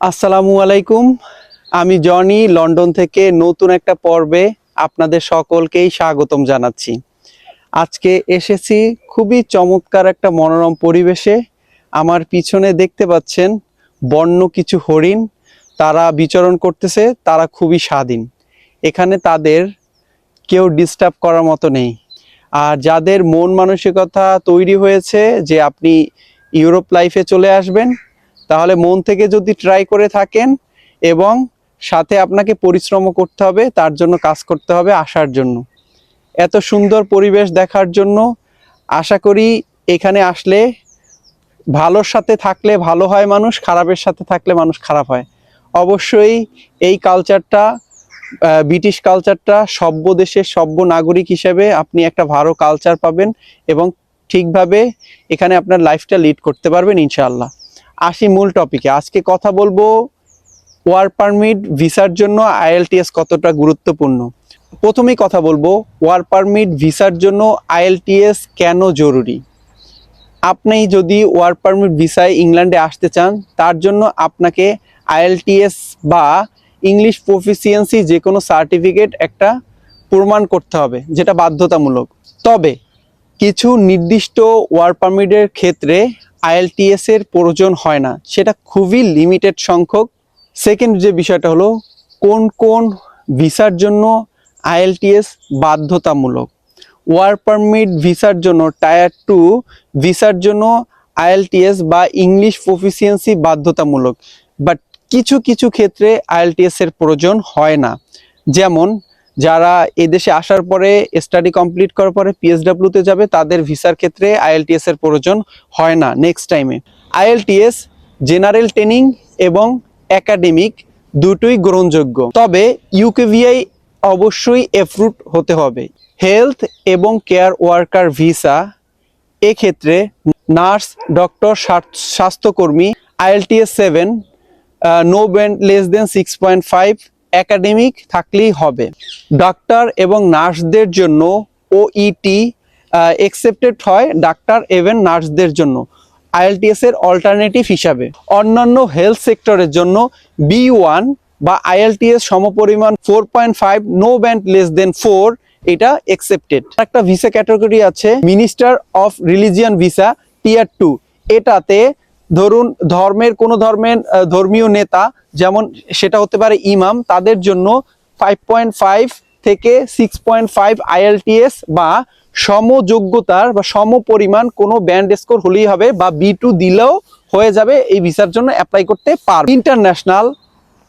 আসসালামু আলাইকুম। আমি জনি, লন্ডন থেকে নতুন একটা পর্বে আপনাদের সকলকেই স্বাগতম জানাচ্ছি। আজকে এসেছি খুবই চমৎকার একটা মনোরম পরিবেশে। আমার পিছনে দেখতে পাচ্ছেন বন্য কিছু হরিণ। তারা বিচরণ করতেছে, তারা খুবই স্বাধীন। এখানে তাদের কেউ ডিস্টার্ব করার মতো নেই। আর যাদের মন মানসিকতা তৈরি হয়েছে যে আপনি ইউরোপ লাইফে চলে আসবেন তাহলে মন থেকে যদি ট্রাই করে থাকেন এবং সাথে আপনাকে পরিশ্রম করতে হবে, তার জন্য কাজ করতে হবে আসার জন্য। এত সুন্দর পরিবেশ দেখার জন্য আশা করি এখানে আসলে ভালোর সাথে থাকলে ভালো হয় মানুষ, খারাপের সাথে থাকলে মানুষ খারাপ হয়। অবশ্যই এই কালচারটা ব্রিটিশ কালচারটা সভ্য দেশের সভ্য নাগরিক হিসেবে আপনি একটা ভালো কালচার পাবেন এবং ঠিকভাবে এখানে আপনার লাইফটা লিড করতে পারবেন ইনশাআল্লাহ। আসি মূল টপিকে আজকে কথা বলব ওয়ার পারমিট ভিসার জন্য আইএলটিএস কতটা গুরুত্বপূর্ণ? প্রথমেই কথা বলব ওয়ার পারমিট ভিসার জন্য আইএলটিএস কেন জরুরি? আপনি যদি ওয়ার পারমিট ভিসায় ইংল্যান্ডে আসতে চান, তার জন্য আপনাকে আইএলটিএস বা ইংলিশ প্রফিসিয়েন্সি যে কোনো সার্টিফিকেট একটা প্রমাণ করতে হবে, যেটা বাধ্যতামূলক। তবে কিছু নির্দিষ্ট ওয়ার পারমিটের ক্ষেত্রে আইএলটিএস এর প্রয়োজন হয় না। সেটা খুবই লিমিটেড সংখ্যক। সেকেন্ড যে বিষয়টা হলো, কোন কোন ভিসার জন্য আইএলটিএস বাধ্যতামূলক? ওয়ার পারমিট ভিসার জন্য টায়ার টু ভিসার জন্য আইএলটিএস বা ইংলিশ প্রফিসিয়েন্সি বাধ্যতামূলক। বাট কিছু কিছু ক্ষেত্রে আইএলটিএস এর প্রয়োজন হয় না। যেমন যারা এদেশে আসার পরে স্টাডি কমপ্লিট করার পরে পিএসডাব্লিউতে যাবে, তাদের ভিসার ক্ষেত্রে আইএলটিএস এর প্রয়োজন হয় না নেক্সট টাইমে আইএলটিএস জেনারেল ট্রেনিং এবং একাডেমিক দুটোই গ্রহণযোগ্য। তবে ইউকেভিআই অবশ্যই এফ্রুট হতে হবে। হেলথ এবং কেয়ার ওয়ার্কার ভিসা এক্ষেত্রে নার্স ডক্টর স্বাস্থ্যকর্মী IELTS seven no band less than six point five academic থাকলেই হবে। ডাক্তার এবং নার্সদের জন্য ওইটি একসেপ্টেড হয় ডাক্তার এবং নার্সদের জন্য। আইএলটিএস এর অল্টারনেটিভ হিসাবে। অন্যান্য হেলথ সেক্টরের জন্য বি ওয়ান বা আইএলটিএস সমপরিমাণ four point five no band less than four এটা একসেপ্টেড একটা ভিসা ক্যাটাগরি আছে minister of religion visa tier two এটাতে ধরুন, ধর্মের কোনো ধর্মের ধর্মীয় নেতা, যেমন সেটা হতে পারে ইমাম, তাদের জন্য ফাইভ পয়েন্ট ফাইভ থেকে সিক্স পয়েন্ট ফাইভ আইএলটিএস বা সমযোগ্যতার বা সম পরিমাণ কোনো ব্যান্ড স্কোর হলেই হবে বা বি টু দিলেও হয়ে যাবে এই ভিসার জন্য অ্যাপ্লাই করতে পারবে ইন্টারন্যাশনাল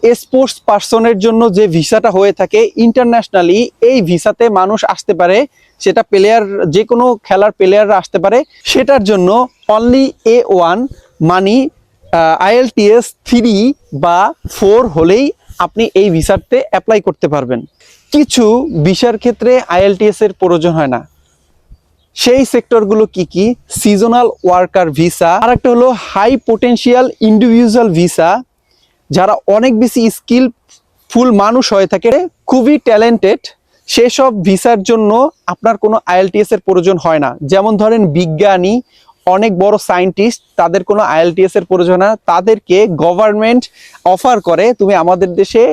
স্পোর্টস পার্সনের জন্য যে ভিসাটা হয়ে থাকে ইন্টারন্যাশনালি এই ভিসাতে মানুষ আসতে পারে, সেটা প্লেয়ার যে কোনো খেলার প্লেয়াররা আসতে পারে, সেটার জন্য অনলি এ ওয়ান মানি আইএলটিএস থ্রি বা ফোর হলেই আপনি এই ভিসাতে অ্যাপ্লাই করতে পারবেন। কিছু ভিসার ক্ষেত্রে আইএলটিএস প্রয়োজন হয় না। সেই সেক্টরগুলো কি কি? সিজনাল ওয়ার্কার ভিসা আর একটা হলো হাই পোটেনশিয়াল ইন্ডিভিজুয়াল ভিসা যারা অনেক বেশি স্কিল ফুল মানুষ হয়ে থাকে, খুবই ট্যালেন্টেড সেসব ভিসার জন্য আপনার কোনো আইএলটিএস এর প্রয়োজন হয় না। যেমন ধরেন বিজ্ঞানী অনেক বড় সায়েন্টিস্ট তাদের কোনো আইএলটিএস এর প্রয়োজন না। তাদেরকে গভর্নমেন্ট অফার করে, তুমি আমাদের দেশে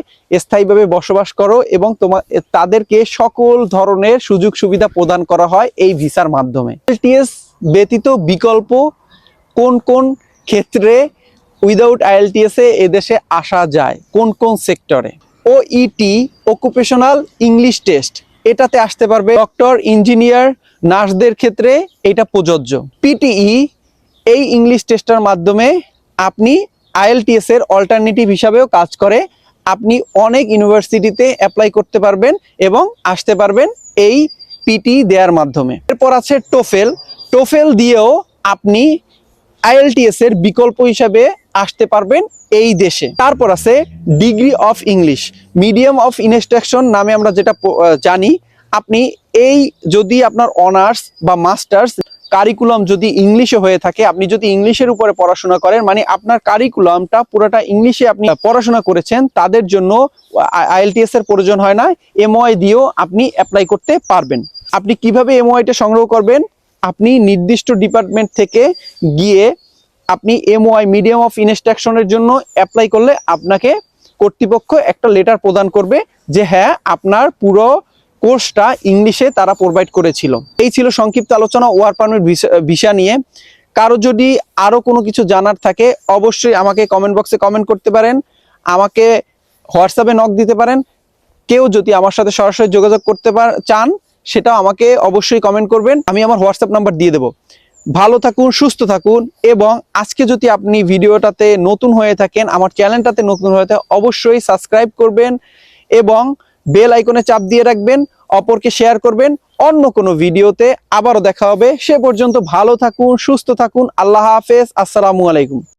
স্থায়ীভাবে বসবাস করো এবং তোমার তাদেরকে সকল ধরনের সুযোগ সুবিধা প্রদান করা হয় এই ভিসার মাধ্যমে। আইএলটিএস ব্যতীত বিকল্প কোন কোন ক্ষেত্রে উইদাউট আইএলটিএস এ এদেশে আসা যায়? কোন কোন সেক্টরে ও ইটি অকুপেশনাল ইংলিশ টেস্ট এটাতে আসতে পারবে ডক্টর, ইঞ্জিনিয়ার, নার্সদের ক্ষেত্রে এটা প্রযোজ্য। পিটিই এই ইংলিশ টেস্টার মাধ্যমে আপনি আইএলটিএস এর অল্টারনেটিভ হিসাবেও কাজ করে। আপনি অনেক ইউনিভার্সিটিতে অ্যাপ্লাই করতে পারবেন এবং আসতে পারবেন এই পিটি দেওয়ার মাধ্যমে। এরপর আছে টোফেল টোফেল দিয়েও আপনি আইএলটিএস এর বিকল্প হিসাবে আসতে পারবেন এই দেশে। তারপর আছে degree of English. Medium of instruction নামে আমরা যেটা জানি, আপনি এই যদি আপনার অনার্স বা মাস্টার্স কারিকুলাম যদি ইংলিশে হয়ে থাকে, আপনি যদি ইংলিশের উপরে পড়াশোনা করেন মানে আপনার কারিকুলামটা পুরোটা ইংলিশে আপনি পড়াশোনা করেছেন, তাদের জন্য আইএলটিএস এর প্রয়োজন হয় না। এমওআই দিয়েও আপনি অ্যাপ্লাই করতে পারবেন। আপনি কীভাবে এমওআইটা সংগ্রহ করবেন? আপনি নির্দিষ্ট ডিপার্টমেন্ট থেকে গিয়ে আপনি এমওআই মিডিয়াম অফ ইনস্ট্রাকশনের জন্য অ্যাপ্লাই করলে আপনাকে কর্তৃপক্ষ একটা লেটার প্রদান করবে যে হ্যাঁ আপনার পুরো কোর্সটা ইংলিশে তারা প্রোভাইড করেছিল। এই ছিল সংক্ষিপ্ত আলোচনা ওয়ার পারমিট ভিসা নিয়ে। কারও যদি আরও কোনো কিছু জানার থাকে, অবশ্যই আমাকে কমেন্ট বক্সে কমেন্ট করতে পারেন। আমাকে হোয়াটসঅ্যাপে নক দিতে পারেন। কেউ যদি আমার সাথে সরাসরি যোগাযোগ করতে চান সেটাও আমাকে অবশ্যই কমেন্ট করবেন। আমি আমার হোয়াটসঅ্যাপ নাম্বার দিয়ে দেবো। ভালো থাকুন, সুস্থ থাকুন এবং আজকে যদি আপনি ভিডিওটাতে নতুন হয়ে থাকেন, আমার চ্যানেলটাতে নতুন হয়ে থাকে অবশ্যই সাবস্ক্রাইব করবেন এবং বেল আইকনে চাপ দিয়ে রাখবেন, অপরকে শেয়ার করবেন। অন্য কোনো ভিডিওতে আবারও দেখা হবে। সে পর্যন্ত ভালো থাকুন, সুস্থ থাকুন। আল্লাহ হাফেজ। আসসালামু আলাইকুম।